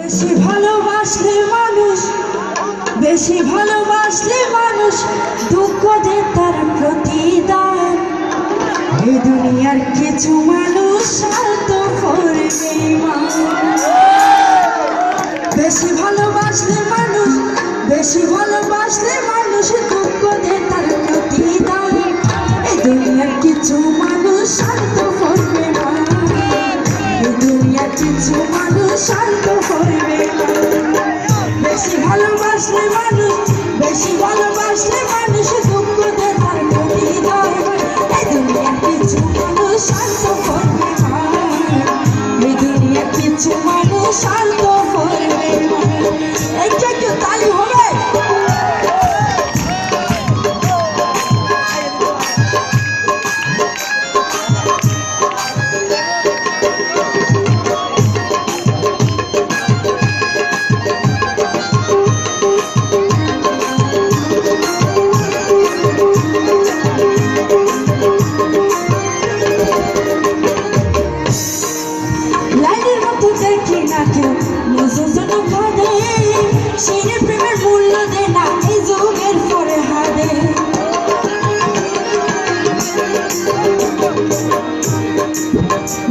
বেশি ভালোবাসলে মানুষ বেশি ভালোবাসলে মানুষ দুঃখ দে তার প্রতিদান দুনিয়ার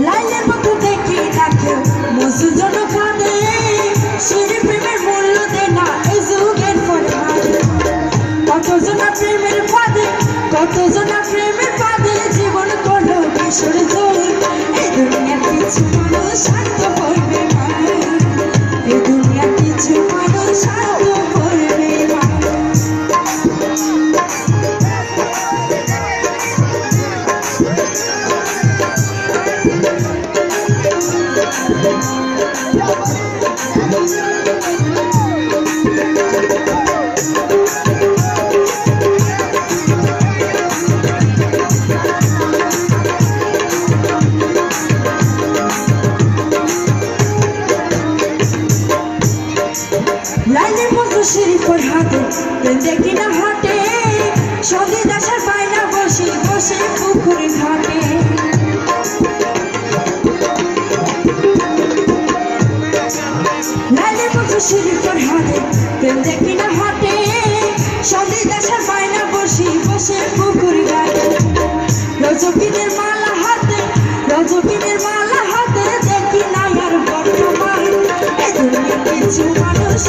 লাইনের মতো দেখি না কেউ নজর ভাদে প্রেমের মূল্য দে না, এই যুগের পরে হাদে প্রেমের পাদে কতজনা প্রেমের পাদে জীবন করল বিসর্জন এই দুনিয়ার কিছু মানুষ শরীফর হাতে দেখি না হাটে সন্ধে লাইনের মতো শরীফর হাতে দেখি না হাটে। সন্ধে দাসার পায়না বসি, বসে পুকুরে ঘাটে। রজকিনের মালা হাতে রজকিনের মালা হাতে দেখি না আর বর্তমান কিছু মানুষ